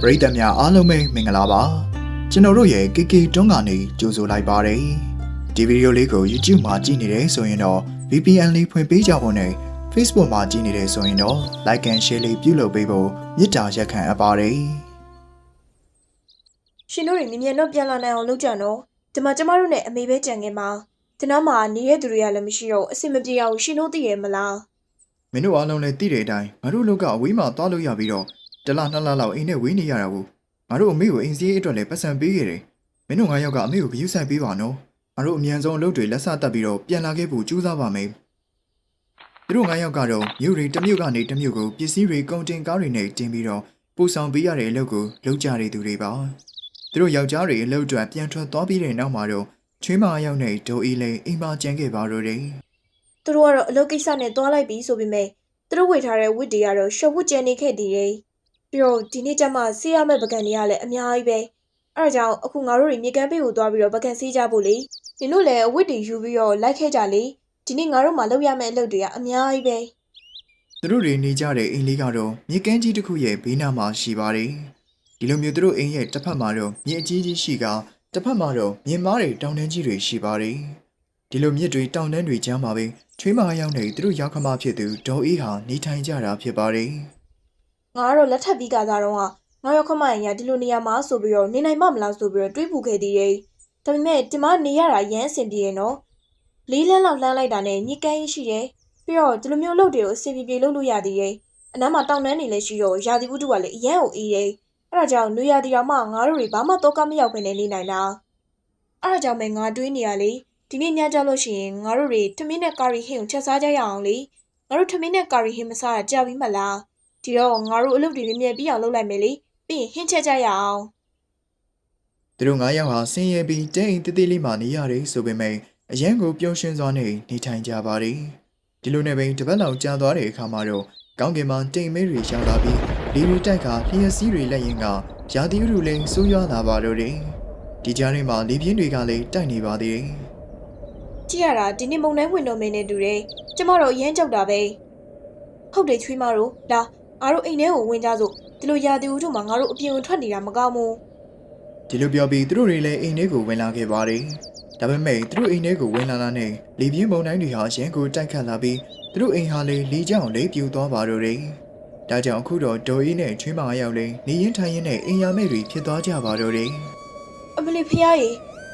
ပရိသတ်များအားလုံးပဲမင်္ဂလာပါကျွန်တော်တို့ရဲ့ KK တွန်းကနေကြိုဆိုလိုက်ပါတယ်ဒီဗီဒီယိုလေးကို YouTube မှာကြည့်နေတယ်ဆိုရင်တော့ VPN လေးဖွင့်ပေးကြဖို့နဲ့ Facebook မှာကြည့်နေတယ်ဆိုရင်တော့ Like and Share လေးပြုလုပ်ပေးဖို့မေတ္တာရက်ခံအပ်ပါတယ်ရှင်တို့တွေမြင်မြန်တော့ပြန်လာနိုင်အောင်လုပ်ကြနော်ဒီမှာကျမတို့နဲ့အမေပဲကြံခဲ့မှာဒီနောက်မှာနေတဲ့သူတွေကလည်းမရှိတော့အဆင်မပြေအောင်ရှင်တို့သိရမလားမင်းတို့အားလုံးလည်းသိတဲ့အတိုင်းငါတို့လောကအဝေးမှာသွားလို့ရပြီးတော့ တစ်လနှစ်လလောက်အိမ်နဲ့ဝေးနေရတာကိုငါတို့အမေကိုအိမ်စည်းအတွက်လည်းပတ်စံပေးခဲ့တယ်မင်းတို့ငါယောက်ကအမေကိုဂရုစိုက်ပေးပါနော်ငါတို့အမြန်ဆုံးအလုပ်တွေလက်စတက်ပြီးတော့ပြန်လာခဲ့ဖို့ကြိုးစားပါမယ်သူတို့ငါယောက်ကတော့မြို့တွေတစ်မြို့ကနေတစ်မြို့ကိုပစ္စည်းတွေကုန်တင်ကားတွေနဲ့တင်ပြီးတော့ပို့ဆောင်ပေးရတဲ့အလုပ်ကိုလုပ်ကြတဲ့သူတွေပါသူတို့ယောက်ျားတွေအလုပ်အတွက်ပြန်ထွက်သွားပြီးတဲ့နောက်မှာတော့ချွေးမအယောက်နဲ့ဒိုအီလေးအိမ်မှာကျန်ခဲ့ပါတော့တယ်သူတို့ကတော့အလုပ်ကိစ္စနဲ့သွားလိုက်ပြီဆိုပေမဲ့သူတို့ဝေထားတဲ့ဝတ်တွေကတော့ရှော့ဝတ်ကျန်နေခဲ့သေးတယ် ပြီးတော့ဒီနေ့ကျမှဆေးရမယ့်ပကံတွေကလည်းအများကြီးပဲအဲဒါကြောင့်အခုငါတို့တွေမြေကမ်းပေးကိုသွားပြီးတော့ပကံဆေးကြဖို့လေဒီလိုလည်းအဝတ်တွေယူပြီးတော့လိုက်ခဲ့ကြလေဒီနေ့ငါတို့မှလုပ်ရမယ့်အလုပ်တွေကအများကြီးပဲသူတို့တွေနေကြတဲ့အိမ်လေးကတော့မြေကမ်းကြီးတစ်ခုရဲ့ဘေးနားမှာရှိပါတယ်။ဒီလိုမျိုးသူတို့အိမ်ရဲ့တစ်ဖက်မှာတော့မြေအကြီးကြီးရှိကတစ်ဖက်မှာတော့မြေမားတွေတောင်တန်းကြီးတွေရှိပါတယ်။ဒီလိုမြစ်တွေတောင်တန်းတွေကြားမှာပဲချွေးမရောက်နေသူတို့ရောက်ခမဖြစ်သူဒေါ်အေးဟာနေထိုင်ကြတာဖြစ်ပါတယ် ငါကတော့လက်ထပ်ပြီးကစားတော့ကငါရောက်ခမရင်ရဒီလိုနေရာမှာဆိုပြီးတော့နေနိုင်မမလားဆိုပြီးတော့တွေးပူခဲ့သေးတယ်။ဒါပေမဲ့ဒီမှာနေရတာရမ်းအဆင်ပြေရဲ့နော်။လေးလန်းလောက်လှမ်းလိုက်တာနဲ့ညစ်ကန်းကြီးရှိတယ်။ပြီးတော့ဒီလိုမျိုးလုပ်တွေကိုအဆင်ပြေပြေလုပ်လို့ရသေးတယ်။အနားမှာတောင်တန်းနေလည်းရှိတော့ရာသီဥတုကလည်းအရန်ကိုအေးတယ်။အဲဒါကြောင့်နွေရာသီတော်မှငါတို့တွေဘာမှတော့ကမရောက်ဘဲနဲ့နေနိုင်တာ။အဲဒါကြောင့်ပဲငါတွေးနေရလေဒီနေ့ညကြလို့ရှိရင်ငါတို့တွေထမင်းနဲ့ကာရီဟင်းကိုချက်စားကြရအောင်လေ။ငါတို့ထမင်းနဲ့ကာရီဟင်းမစားတာကြာပြီမလား။ ဒီတော့ငါတို့အလုပ်တွေမြင်မြင်ပြီးအောင်လုပ်လိုက်မယ်လေပြီးရင်ဟင်းချက်ကြရအောင်။သူတို့ငါးယောက်ဟာဆင်းရဲပြီးတဲအိမ်တသေးလေးမှာနေရတယ်ဆိုပေမဲ့အရန်ကိုပျော်ရွှင်စွာနဲ့နေထိုင်ကြပါတယ်။ဒီလိုနဲ့ပဲတပတ်လောက်ကြာသွားတဲ့အခါမှာတော့ကောင်းကင်မှာတိမ်မဲတွေရောက်လာပြီးလေတွေတိုက်ကလျှက်စီးတွေလက်ရင်ကရာသီဥတုလည်းဆိုးရွားလာပါတော့တယ်။ဒီကြားထဲမှာလေပြင်းတွေကလည်းတိုက်နေပါသေးတယ်။ကြည့်ရတာဒီနေ့မုံတိုင်းဝင်တော့မင်းနဲ့တူတယ်ကျမတို့အရင်ကြောက်တာပဲဟုတ်တယ်ချွေးမတို့လာ ငါတို့အိမ်ထဲကိုဝင်ကြစို့ဒီလိုရာသီဥတုမှာငါတို့အပြင်ကိုထွက်နေတာမကောင်းဘူးဒီလိုပြောပြီးသူတို့တွေလည်းအိမ်ထဲကိုဝင်လာခဲ့ပါတယ်။ဒါပေမဲ့သူတို့အိမ်ထဲကိုဝင်လာတာနဲ့လေပြင်းပုံတိုင်းတွေဟာရန်ကိုတိုက်ခတ်လာပြီးသူတို့အိမ်ဟာလည်းလေကြောင်လေးပြူသွားပါတော့တယ်။ဒါကြောင့်အခုတော့ဒေါ်အေးနဲ့ချွေးမအယောက်လည်းနေရင်ထိုင်ရင်နဲ့အိမ်ရမဲ့တွေဖြစ်သွားကြပါတော့တယ်အမလီဖျားရေ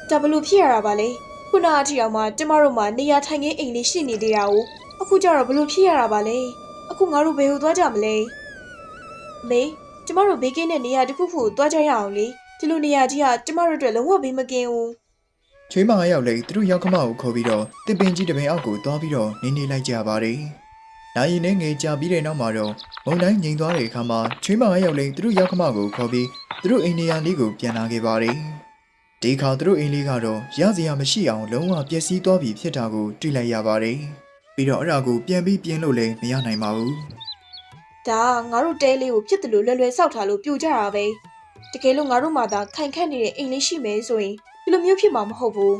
ဒါဘလို့ဖြစ်ရတာပါလေခုနအထိအောင်မှကျမတို့မှနေရာထိုင်ခင်းအိမ်လေးရှိနေသေးတာကိုအခုကျတော့ဘလို့ဖြစ်ရတာပါလေ အခုငါတို့ဘယ်ကိုသွားကြမလဲမေကျမတို့ဘေးကင်းတဲ့နေရာတစ်ခုခုကိုသွားကြရအောင်လေဒီလိုနေရာကြီးကကျမတို့အတွက်လုံးဝဘေးမကင်းဘူး။ချွေးမအယောက်လည်းသူတို့ရောက်ခမကိုခေါ်ပြီးတော့တစ်ပင်ကြီးတစ်ပင်အောက်ကိုသွားပြီးတော့နေနေလိုက်ကြပါတယ်။နိုင်ရင်နဲ့ငယ်ကြပြီးတဲ့နောက်မှာတော့မုန်တိုင်းငြိမ်သွားတဲ့အခါမှာချွေးမအယောက်လည်းသူတို့ရောက်ခမကိုခေါ်ပြီးသူတို့အိမ်နေရာလေးကိုပြန်လာခဲ့ပါတယ်။ဒီခါသူတို့အိမ်လေးကတော့ရစရာမရှိအောင်လုံးဝပျက်စီးသွားပြီဖြစ်တာကိုတွေ့လိုက်ရပါတယ်။ ပြီးတော့အဲ့ဒါကိုပြန်ပြီးပြင်လို့လည်းမရနိုင်ပါဘူးဒါကငါတို့တဲလေးကိုဖြစ်တယ်လို့လွယ်လွယ်ဆောက်ထားလို့ပြိုကြတာပဲတကယ်လို့ငါတို့မှသာခိုင်ခန့်နေတဲ့အိမ်လေးရှိမယ်ဆိုရင်ဒီလိုမျိုးဖြစ်မှာမဟုတ်ဘူး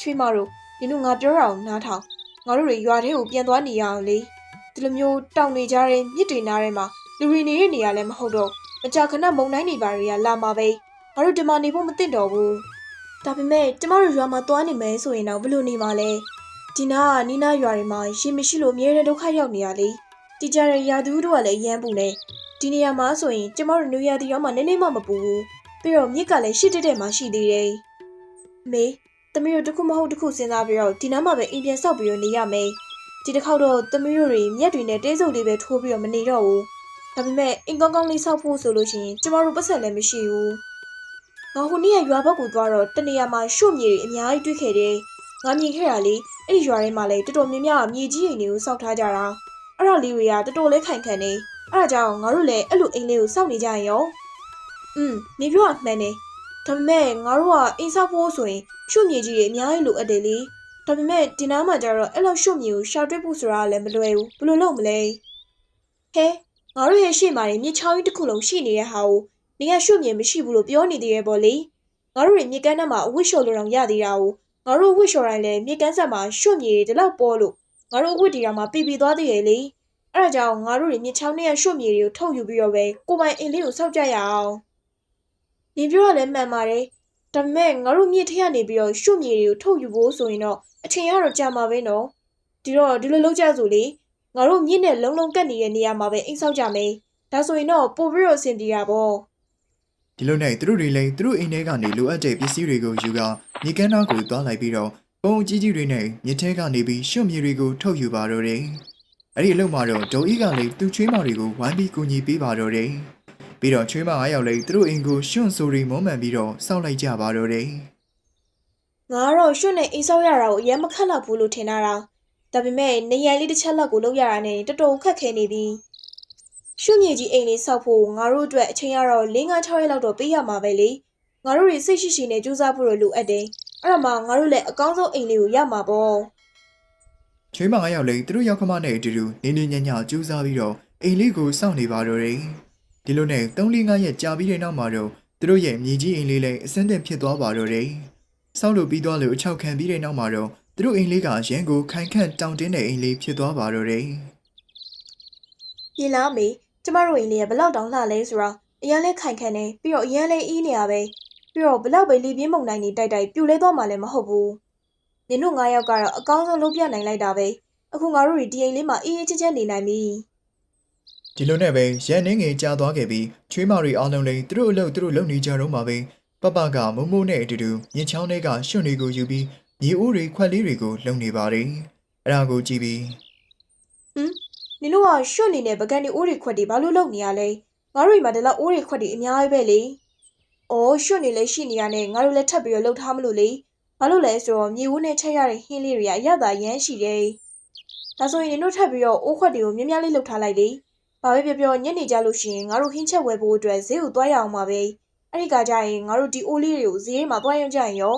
ချွေးမတို့ဒီလိုငါပြောတာကိုနားထောင်ငါတို့တွေရွာထဲကိုပြန်သွားနေရအောင်လေဒီလိုမျိုးတောင်နေကြတဲ့မြစ်တွေနားထဲမှာလူတွေနေတဲ့နေရာလည်းမဟုတ်တော့မကြာခဏမုန်တိုင်းနေပါတွေကလာမှာပဲငါတို့ဒီမှာနေဖို့မသင့်တော့ဘူးဒါပေမဲ့ကျမတို့ရွာမှာသွားနေမယ်ဆိုရင်တော့ဘယ်လိုနေမှာလဲ ဒီနားကနီးနားရွာတွေမှာရေမရှိလို့အမြဲတမ်းဒုက္ခရောက်နေရလေတီကြတဲ့ရာသီဥတုကလည်းအရမ်းပူနေဒီနေရာမှာဆိုရင်ကျမတို့နွေရာသီရောက်မှနည်းနည်းမှမပူဘူးပြီးတော့မြစ်ကလည်းရှစ်တက်တက်မှရှိသေးတယ်မေသမီးတို့တစ်ခုမဟုတ်တစ်ခုစဉ်းစားပြီးတော့ဒီနားမှာပဲအိမ်ပြန်ဆောက်ပြီးတော့နေရမယ်ဒီတစ်ခေါက်တော့သမီးတို့တွေမြက်တွေနဲ့တဲစုပ်လေးပဲထိုးပြီးတော့မနေတော့ဘူးဒါပေမဲ့အိမ်ကောင်းကောင်းလေးဆောက်ဖို့ဆိုလို့ရှိရင်ကျမတို့ပတ်စံလည်းမရှိဘူးငါဟိုနေ့ကရွာဘက်ကိုသွားတော့တနေရာမှာရွှွမြေတွေအများကြီးတွေ့ခဲ့တယ် ငါမြင်ခဲ့တာလေအဲ့ဒီရွာထဲမှာလည်းတော်တော်များများမြေကြီးအိမ်တွေကိုစောက်ထားကြတာအဲ့ဒါလေးတွေကတော်တော်လေးခိုင်ခန့်နေအဲ့ဒါကြောင့်ငါတို့လည်းအဲ့လိုအိမ်လေးကိုစောင့်နေကြရင်ရောอืมနေပြောအမှန်နေဒါပေမဲ့ငါတို့ကအိမ်ဆောက်ဖို့ဆိုရင်ရှုမြေကြီးတွေအများကြီးလိုအပ်တယ်လေဒါပေမဲ့ဒီနားမှာကျတော့အဲ့လိုရှုမြေကိုရှာတွေ့ဖို့ဆိုတာကလည်းမလွယ်ဘူးဘယ်လိုလုပ်မလဲဟဲငါတို့ရဲ့ရှေ့မှာနေမြေချောင်းကြီးတစ်ခုလုံးရှိနေတဲ့ဟာကိုနေရရှုမြေမရှိဘူးလို့ပြောနေသေးရဲ့ပေါ့လေငါတို့တွေမြေကမ်းထဲမှာအဝတ်လျှော်လို့တော့ရသေးတာကို ငါတို့အဝတ်လျှော်တိုင်းလည်းမြေကမ်းဆက်မှာရှုမြေတွေဒီလောက်ပေါ်လို့ငါတို့အဝတ်တီတော်မှာပြပြသွားသေးရဲ့လေအဲ့ဒါကြောင့်ငါတို့တွေမြစ်ချောင်းနဲ့ရွှွမြေတွေကိုထုတ်ယူပြီးတော့ပဲကိုပိုင်အိမ်လေးကိုစောက်ကြရအောင်နင်ပြောရလဲမှန်ပါတယ်ဒါပေမဲ့ငါတို့မြစ်ထက်ကနေပြီးတော့ရှုမြေတွေကိုထုတ်ယူဖို့ဆိုရင်တော့အချိန်ကတော့ကြာမှာပဲနော်ဒီတော့ဒီလိုလုပ်ကြစို့လေငါတို့မြစ်နဲ့လုံးလုံးကတ်နေတဲ့နေရာမှာပဲအိမ်ဆောက်ကြမယ်ဒါဆိုရင်တော့ပို့ပြီးတော့အဆင်ပြေတာပေါ့ ဒီလိုနဲ့သူတို့တွေလည်းသူတို့အိမ်ထဲကနေလိုအပ်တဲ့ပစ္စည်းတွေကိုယူကာမြေကမ်းနားကိုသွားလိုက်ပြီးတော့ပုံအကြီးကြီးတွေနဲ့မြစ်ထဲကနေပြီးရွှွမြေတွေကိုထုတ်ယူပါတော့တယ်။အဲ့ဒီအလုပ်မှာတော့ဒေါ်အီကလည်းသူ့ချွေးမတွေကိုဝိုင်းပြီးကူညီပေးပါတော့တယ်။ပြီးတော့ချွေးမအားရောက်လည်းသူတို့အိမ်ကိုရွှွန့်ဆိုရီမုံမှန်ပြီးတော့စောက်လိုက်ကြပါတော့တယ်ငါကတော့ရှုနဲ့အိမ်ဆောက်ရတာကိုအရင်မခက်တော့ဘူးလို့ထင်တာတာဒါပေမဲ့နေရန်လေးတစ်ချက်လောက်ကိုလုပ်ရတာနဲ့တော်တော်ခက်ခဲနေပြီ ရှုမြေကြီးအိမ်လေးဆောက်ဖို့ငါတို့အတွက်အချိန်ရတော့၄၅6ရက်လောက်တော့ပေးရမှာပဲလေငါတို့တွေစိတ်ရှိရှိနဲ့ကြိုးစားဖို့လိုအပ်တယ်အဲ့ဒါမှငါတို့လည်းအကောင်းဆုံးအိမ်လေးကိုရမှာပေါ့။ချွေးမအားရောက်လည်းသူတို့ရောက်ခမနဲ့အတူတူနေနေညံ့ညံ့ကြိုးစားပြီးတော့အိမ်လေးကိုစောင့်နေပါတော့တယ်။ဒီလိုနဲ့3လ5ရက်ကြာပြီးတဲ့နောက်မှာတော့သူတို့ရဲ့မြေကြီးအိမ်လေးလည်းအစင်းသင့်ဖြစ်သွားပါတော့တယ်။ဆောက်လို့ပြီးသွားလို့အချောက်ခံပြီးတဲ့နောက်မှာတော့သူတို့အိမ်လေးကရန်ကိုခိုင်ခန့်တောင်တင်းတဲ့အိမ်လေးဖြစ်သွားပါတော့တယ်။ပြင်လားမေ ကျမတို့အိမ်လေးကဘယ်လောက်တောင်လှလဲဆိုတော့အရင်လဲခိုင်ခန့်နေပြီးတော့အရင်လဲအီးနေရပဲပြီးတော့ဘယ်လောက်ပဲလေပြင်းမုန်တိုင်းနေတိုက်တိုက်ပြိုလဲသွားမှလည်းမဟုတ်ဘူးနင်တို့၅ယောက်ကတော့အကောင်းဆုံးလုပ်ပြနိုင်လိုက်တာပဲအခုငါတို့တွေဒီအိမ်လေးမှာအေးအေးချမ်းချမ်းနေနိုင်ပြီဒီလိုနဲ့ပဲရန်နှင်းငယ်ကြာသွားခဲ့ပြီးချွေးမတွေအားလုံးလည်းသူတို့အလုပ်သူတို့လုပ်နေကြတော့မှာပဲပပကမုံမိုးနဲ့အတူတူမြင်းချောင်းတွေကရွှွန့်တွေကိုယူပြီးမြေအိုးတွေခွက်လေးတွေကိုလုံနေပါတယ်အဲ့ဒါကိုကြည့်ပြီး နင်တို့ကရွှွတ်နေတဲ့ပကံဒီအိုးတွေခွက်တွေဘာလို့လုပ်နေရလဲငါတို့ဒီမှာဒီလောက်အိုးတွေခွက်တွေအများကြီးပဲလေအော်ရွှွတ်နေလဲရှိနေရနဲ့ငါတို့လည်းထပ်ပြီးတော့လှုပ်ထားမလို့လေဘာလို့လဲဆိုတော့မြေဦးနဲ့ချက်ရတဲ့ဟင်းလေးတွေကအရသာရမ်းရှိတယ်ဒါဆိုရင်နင်တို့ထပ်ပြီးတော့အိုးခွက်တွေကိုမြင်းများလေးလှုပ်ထားလိုက်လေဘာပဲပြောပြောညနေကြလို့ရှိရင်ငါတို့ဟင်းချက်ဝယ်ဖို့အတွက်ဈေးကိုသွားရအောင်ပါပဲအဲ့ဒီကကြရင်ငါတို့ဒီအိုးလေးတွေကိုဈေးထဲမှာသွားရောက်ကြရင်ရော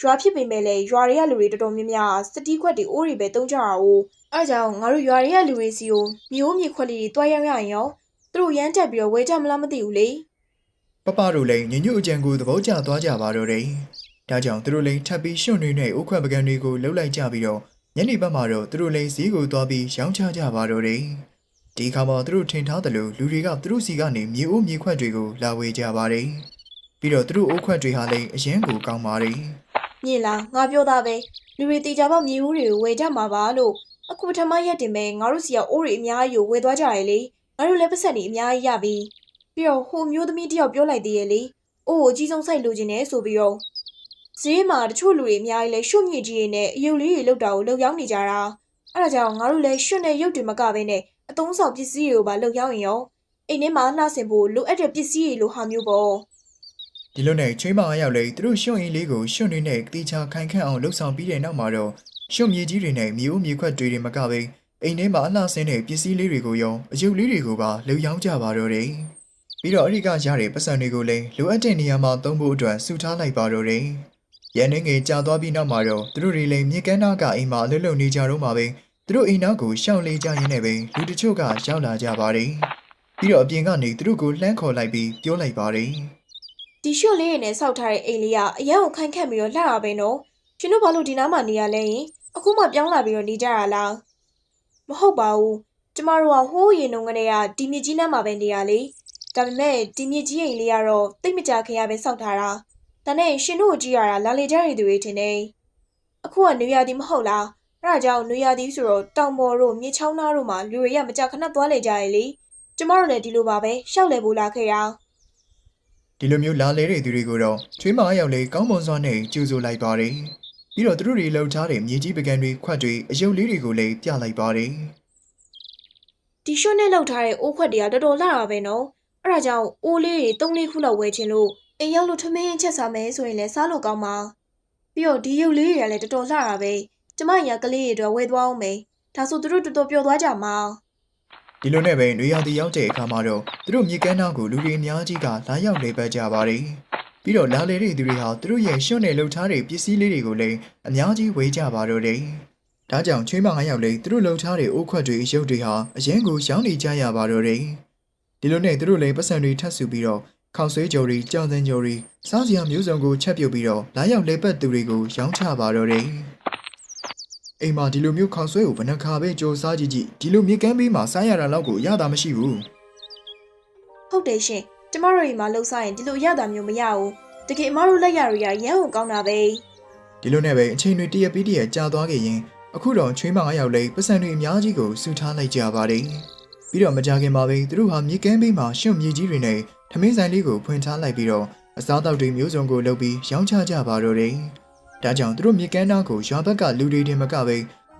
ရွာဖြစ်ပေမဲ့လည်းရွာတွေကလူတွေတော်တော်များများစတီးခွက်တွေအိုးတွေပဲတုံးကြတာ哦 အဲဒါကြောင့်ငါတို့ရွာတွေကလူတွေစီကိုမျိုးမြေခွက်လေးတွေတွားရောက်ရရင်ရောသူတို့ရမ်းတက်ပြီးတော့ဝဲကြမလားမသိဘူးလေပပတို့လည်းညညွတ်အကြံကိုသဘောကျသွားကြပါတော့တယ်ဒါကြောင့်သူတို့လည်းထပ်ပြီးရွှွန့်နေနဲ့အိုးခွက်ပကံတွေကိုလှုပ်လိုက်ကြပြီးတော့ညနေဘက်မှာတော့သူတို့လည်းဈေးကိုသွားပြီးရောင်းချကြပါတော့တယ်ဒီခါမှာသူတို့ထင်ထားသလိုလူတွေကသူတို့စီကနေမြေအိုးမြေခွက်တွေကိုလာဝေကြပါတယ်ပြီးတော့သူတို့အိုးခွက်တွေဟာလည်းအရင်ကိုကောင်းပါတယ်မြင်လားငါပြောတာပဲလူတွေတေချာပေါက်မြေဦးတွေကိုဝဲကြမှာပါလို့ အခုပထမရက်တင်မဲ့ငါတို့စီကအိုးတွေအများကြီးကိုဝဲသွားကြရလေငါတို့လည်းပတ်ဆက်နေအများကြီးရပြီပြီးတော့ဟိုမျိုးသမီးတယောက်ပြောလိုက်သေးရဲ့လေအိုးကိုအကြီးဆုံးစိုက်လိုချင်တယ်ဆိုပြီးတော့ဈေးမှာတချို့လူတွေအများကြီးလဲရွှွမြေကြီးတွေနဲ့အယုတ်လေးတွေလောက်တာကိုလောက်ရောက်နေကြတာအဲ့ဒါကြောင့်ငါတို့လည်းရွှွနဲ့ရုပ်တွေမကဘဲနဲ့အသုံးဆောင်ပစ္စည်းတွေကိုပါလောက်ရောက်ရင်ရောအိမ်ထဲမှာနှာဆင်ဖို့လိုအပ်တဲ့ပစ္စည်းတွေလိုဟာမျိုးပေါ့ဒီလိုနဲ့ချွေးမအားရောက်လေသူတို့ရွှွန့်အင်းလေးကိုရွှွန့်နေနဲ့တေချာခိုင်ခန့်အောင်လှုပ်ဆောင်ပြီးတဲ့နောက်မှာတော့ ရွှွန့်မြေကြီးတွေနဲ့မြေအိုးမြေခွက်တွေတွေမကပဲအိမ်ထဲမှာအလှဆင်းတဲ့ပစ္စည်းလေးတွေကိုရောအယုတ်လေးတွေကိုပါလှုပ်ရောင်းကြပါတော့တယ်ပြီးတော့အဲ့ဒီကရတဲ့ပတ်စံတွေကိုလည်းလိုအပ်တဲ့နေရာမှာသုံးဖို့အတွက်စုထားလိုက်ပါတော့တယ်ရန်နေငယ်ကြာသွားပြီးနောက်မှာတော့သူတို့တွေလည်းမြေကမ်းနားကအိမ်မှာအလုပ်လုပ်နေကြတော့မှာပဲသူတို့အိမ်နောက်ကိုရှောင်လေကြရင်းနဲ့ပဲလူတချို့ကရောက်လာကြပါတယ်ပြီးတော့အပြင်ကနေသူတို့ကိုလှမ်းခေါ်လိုက်ပြီးပြောလိုက်ပါတယ်ဒီရွှွလေးရည်နဲ့စောက်ထားတဲ့အိမ်လေးကအရန်ကိုခိုင်ခန့်ပြီးတော့လှတာပဲနော်ရှင်တို့ဘာလို့ဒီနားမှာနေရလဲယင် အခုမှပြောင်းလာပြီးတော့နေကြရလားမဟုတ်ပါဘူးကျမတို့ကဟိုးရင်တုန်းကတည်းကဒီမြကြီးနားမှာပဲနေရလေဒါပေမဲ့ဒီမြကြီးအိမ်လေးကတော့တိတ်မကြခင်ရပဲစောက်ထားတာဒါနဲ့ရှင်တို့ကိုကြည့်ရတာလာလေကြရတဲ့သူတွေထင်တယ်အခုကနေရာဒီမဟုတ်လားအဲ့ဒါကြောင့်နေရာဒီဆိုတော့တောင်ပေါ်တို့မြေချောင်းသားတို့မှာလူတွေကမကြခဏသွားလေကြရလေကျမတို့လည်းဒီလိုပါပဲရှောက်လေဖို့လာခဲ့ရအောင်ဒီလိုမျိုးလာလဲတဲ့သူတွေကိုတော့ချွေးမအားရောက်လေကောင်းမွန်စွာနဲ့ကြိုဆိုလိုက်ပါတယ်။ ပြီးတော့သူတို့တွေလှုပ်ထားတဲ့မြေကြီးပကံတွေခွက်တွေအယုတ်လေးတွေကိုလည်းပြလိုက်ပါတယ်ဒီရွှွနဲ့လောက်ထားတဲ့အိုးခွက်တွေကတော်တော်လှတာပဲနော်အဲ့ဒါကြောင့်အိုးလေးတွေ၃လေးခုလောက်ဝယ်ချင်လို့အိမ်ရောက်လို့ထမင်းချက်စားမယ်ဆိုရင်လည်းစားလို့ကောင်းပါပြီးတော့ဒီရုပ်လေးတွေကလည်းတော်တော်လှတာပဲကျမညာကလေးတွေအတွက်ဝယ်သွားအောင်မယ်ဒါဆိုသူတို့တော်တော်ပျော်သွားကြမှာ။ဒီလိုနဲ့ပဲနေရာတီရောက်တဲ့အခါမှာတော့သူတို့မြေကမ်းနားကိုလူတွေအများကြီးကလာရောက်လေပတ်ကြပါတယ်။ ပြီးတော့လာလေတဲ့သူတွေဟာသူတို့ရဲ့ရွှွနဲ့လှုပ်ထားတဲ့ပစ္စည်းလေးတွေကိုလည်းအများကြီးဝေကြပါတော့တယ်။ဒါကြောင့်ချွေးမအားရောက်လေသူတို့လှုပ်ထားတဲ့အိုးခွက်တွေအယုတ်တွေဟာအရင်ကိုရောင်းနေကြရပါတော့တယ်။ဒီလိုနဲ့သူတို့လည်းပတ်စံတွေထပ်စုပြီးတော့ခေါက်ဆွဲကြော်တွေကြောင်စံကြော်တွေစားစရာမျိုးစုံကိုချက်ပြုတ်ပြီးတော့လာရောက်လေပတ်သူတွေကိုရောင်းချပါတော့တယ်။အိမ်မှာဒီလိုမျိုးခေါက်ဆွဲကိုဘယ်နှခါပဲကြော်စားကြည့်ကြည့်ဒီလိုမြေကမ်းဘေးမှာစားရတာလောက်ကိုရတာမရှိဘူးဟုတ်တယ်ရှင်ဒ ကျမတို့အိမ်မှာလှုပ်ဆိုင်ရင်ဒီလိုရတာမျိုးမရဘူးတကယ်အမတို့လက်ရတွေကရမ်းအောင်ကောင်းတာပဲဒီလိုနဲ့ပဲအချိန်တွေတရက်ပြီးတရက်ကြာသွားခဲ့ရင်အခုတော့ချွေးမငါးယောက်လေးပတ်စံတွေအများကြီးကိုစုထားလိုက်ကြပါတယ်ပြီးတော့မကြခင်မှာပဲသူတို့ဟာမြေကမ်းဘေးမှာရှုံမြေကြီးတွေနဲ့ထမင်းဆိုင်လေးကိုဖွင့်ထားလိုက်ပြီးတော့အစားအသောက်တွေမျိုးစုံကိုလုပ်ပြီးရောင်းချကြပါတော့တယ်ဒါကြောင့်သူတို့မြေကမ်းသားကိုရွာဘက်ကလူတွေတင်မကပဲ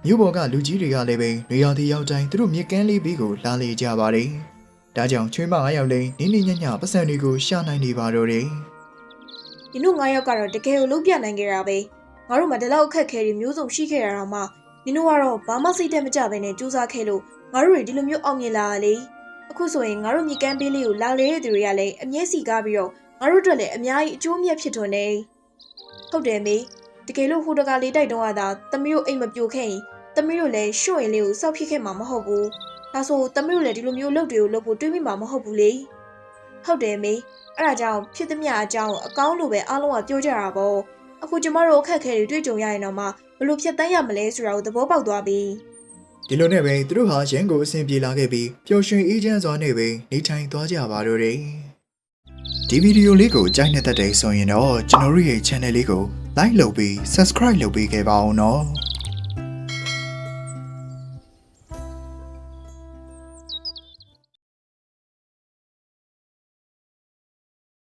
မြို့ပေါ်ကလူကြီးတွေကလည်းပဲနေရာတီရောက်တိုင်းသူတို့မြေကမ်းလေးဘေးကိုလာလေကြပါတယ် ဒါကြောင့်ချွေးမငါးယောက်လေးနင်းနေညံ့ညံ့ပတ်စံတွေကိုရှာနိုင်နေပါတော့တယ်ဒီတို့9ယောက်ကတော့တကယ်ကိုလုံးပြနိုင်ခဲ့တာပဲငါတို့မှဒီလောက်အခက်ခဲတွေမျိုးစုံရှိခဲ့ရတာမှနင်တို့ကတော့ဘာမှစိတ်တက်မကြဘဲနဲ့စူးစမ်းခဲ့လို့ငါတို့တွေဒီလိုမျိုးအောင်မြင်လာတာလေအခုဆိုရင်ငါတို့မြေကမ်းပေးလေးကိုလာလေတဲ့သူတွေကလည်းအမျက်စီကားပြီးတော့ငါတို့အတွက်လည်းအများကြီးအကျိုးမြတ်ဖြစ်ထွန်းနေဟုတ်တယ်မေတကယ်လို့ဟိုတကလေးတိုက်တော့ရတာသမီးတို့အိမ်မပြိုခဲ့ရင်သမီးတို့လည်းရွှွင့်လေးကိုစောက်ဖြစ်ခဲ့မှာမဟုတ်ဘူး ဒါဆိုသမီးတို့လည်းဒီလိုမျိုးလုပ်တွေကိုလုပ်ဖို့တွေးမိမှာမဟုတ်ဘူးလေဟုတ်တယ်မေအဲ့ဒါကြောင့်ဖြစ်သမျှအကြောင်းအကောင်းလိုပဲအားလုံးကပြောကြတာပေါ့အခုကျမတို့အခက်အခဲတွေတွေ့ကြုံရရင်တော့မှဘယ်လိုဖြတ်တန်းရမလဲဆိုတာကိုသဘောပေါက်သွားပြီဒီလိုနဲ့ပဲသူတို့ဟာရန်ကိုအဆင်ပြေလာခဲ့ပြီးပျော်ရွှင်အေးချမ်းစွာနဲ့ပဲနေထိုင်သွားကြပါတော့တယ်ဒီဗီဒီယိုလေးကိုကြိုက်နေတဲ့တဲ့ဆိုရင်တော့ကျွန်တော်တို့ရဲ့ channel လေးကို like လုပ်ပြီး subscribe လုပ်ပေးခဲ့ပါအောင်နော်